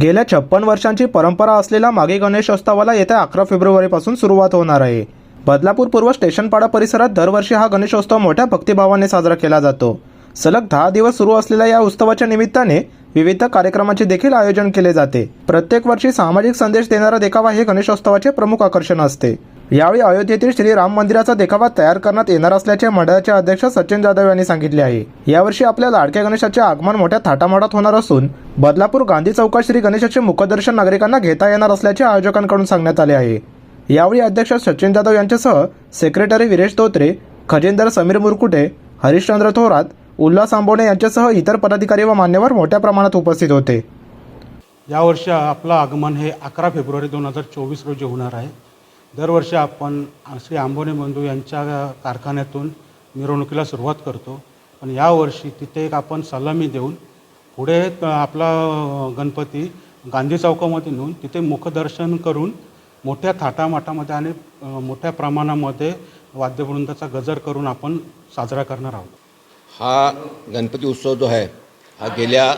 गेल्या छप्पन वर्षांची परंपरा असलेला मागे गणेशोत्सवाला येत्या अकरा फेब्रुवारीपासून सुरुवात होणार आहे. बदलापूर पूर्व स्टेशनपाडा परिसरात दरवर्षी हा गणेशोत्सव मोठ्या भक्तिभावाने साजरा केला जातो. सलग दहा दिवस सुरू असलेल्या या उत्सवाच्या निमित्ताने विविध कार्यक्रमांचे देखील आयोजन केले जाते. प्रत्येक वर्षी सामाजिक संदेश देणारा देखावा हे गणेशोत्सवाचे प्रमुख आकर्षण असते. यावेळी अयोध्येतील श्री राम मंदिराचा देखावा तयार करण्यात येणार असल्याचे मंडळाचे अध्यक्ष सचिन जाधव यांनी सांगितले आहे. यावर्षी आपल्या लाडक्या गणेशाचे आगमन मोठ्या थाटामाटात होणार असून बदलापूर गांधी चौकात श्री गणेशाचे मुखदर्शन नागरिकांना घेता येणार असल्याचे आयोजकांकडून सांगण्यात आले आहे. यावेळी अध्यक्ष सचिन जाधव यांच्यासह सेक्रेटरी विरेश धोत्रे खजिनदार समीर मुरकुटे हरिश्चंद्र थोरात उल्हास आंबोणे यांच्यासह इतर पदाधिकारी व मान्यवर मोठ्या प्रमाणात उपस्थित होते. यावर्षी आपलं आगमन हे अकरा फेब्रुवारी दोन हजार चोवीस रोजी होणार आहे. दरवर्षी आपण श्री आंबोने बंधू यांच्या कारखान्यातून मिरवणुकीला सुरुवात करतो. पण यावर्षी तिथे एक आपण सलामी देऊन पुढे आपला गणपती गांधी चौकामध्ये नेऊन तिथे मुखदर्शन करून मोठ्या थाटामाटामध्ये आणि मोठ्या प्रमाणामध्ये वाद्यवृंदाचा गजर करून आपण साजरा करणार आहोत. हा गणपती उत्सव जो आहे हा गेल्या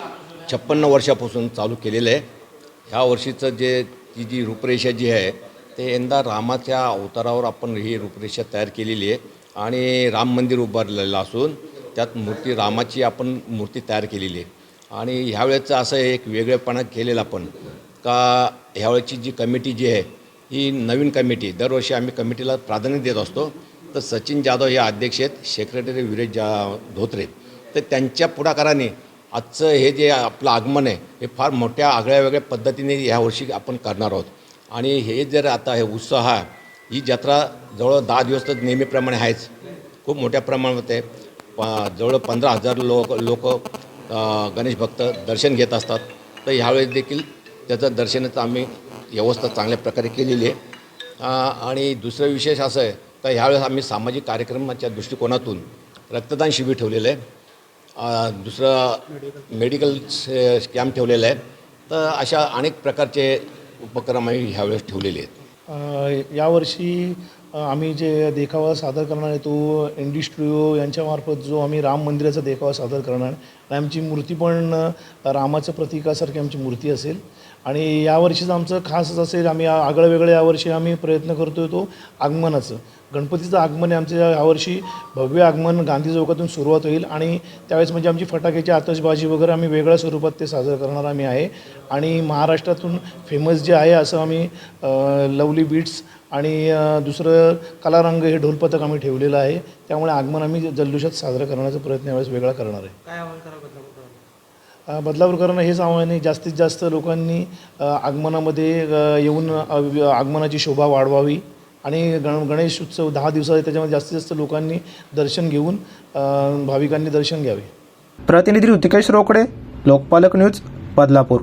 छप्पन्न वर्षापासून चालू केलेला आहे. ह्या वर्षीचं जे ती जी रूपरेषा जी आहे ते यंदा रामाच्या अवतारावर आपण ही रूपरेषा तयार केलेली आहे आणि राम मंदिर उभारलेलं असून त्यात मूर्ती रामाची आपण मूर्ती तयार केलेली आहे. आणि ह्यावेळेचं असं एक वेगळेपणा केलेला आपण का ह्यावेळेची जी कमिटी जी आहे ही नवीन कमिटी दरवर्षी आम्ही कमिटीला प्राधान्य देत असतो. तर सचिन जाधव हे अध्यक्ष आहेत सेक्रेटरी विरेश जा धोत्रे. तर त्यांच्या पुढाकाराने आजचं हे जे आपलं आगमन आहे हे फार मोठ्या आगळ्या वेगळ्या पद्धतीने ह्यावर्षी आपण करणार आहोत. आणि हे जर आता हे उत्साह आहे, ही जत्रा जवळ दहा दिवस तर नेहमीप्रमाणे आहेच. खूप मोठ्या प्रमाणात आहे प जवळ पंधरा हजार लोक लोक गणेश भक्त दर्शन घेत असतात. तर ह्यावेळेस देखील त्याचं दर्शनाचं आम्ही व्यवस्था चांगल्या प्रकारे केलेली आहे. आणि दुसरं विशेष असं आहे तर ह्यावेळेस आम्ही सामाजिक कार्यक्रमाच्या दृष्टिकोनातून रक्तदान शिबिर ठेवलेलं आहे. दुसरं मेडिकल कॅम्प ठेवलेलं आहे. तर अशा अनेक प्रकारचे उपक्रम ह्यावेळेस ठेवलेले आहेत. यावर्षी आम्ही जे देखावा सादर करणार आहे तो एन डी स्टुडिओ यांच्यामार्फत जो आम्ही राम मंदिराचा देखावा सादर करणार आहे. आणि आमची मूर्ती पण रामाचं प्रतीकासारखी आमची मूर्ती असेल. आणि यावर्षीचं आमचं खासच असेल आम्ही आ- आगळं वेगळं यावर्षी आम्ही प्रयत्न करतो तो आगमनाचं. गणपतीचं आगमन आहे आमचं यावर्षी भव्य आगमन गांधी चौकातून सुरुवात होईल आणि त्यावेळेस म्हणजे आमची फटाक्याची आतषबाजी वगैरे आम्ही वेगळ्या स्वरूपात ते साजरं करणार आम्ही आहे. आणि महाराष्ट्रातून फेमस जे आहे असं आम्ही लवली बीट्स आणि दुसरं कलारंग हे ढोलपथक आम्ही ठेवलेलं आहे. त्यामुळे आगमन आम्ही जल्लोषात साजरा करण्याचा प्रयत्न यावेळेस वेगळा करणार आहे. अ, बदलापूरकरांना हेच आव्हान आहे जास्तीत जास्त लोकांनी अ, आगमनामध्ये अ, येऊन अ, व्य- आगमनाची शोभा वाढवावी. आणि गण गणेश उत्सव दहा दिवसाचा आहे, त्याच्यामध्ये जास्तीत जास्त लोकांनी दर्शन घेऊन अ, भाविकांनी दर्शन घ्यावे. प्रतिनिधी ऋतिकेश रोकडे लोकपालक न्यूज बदलापूर.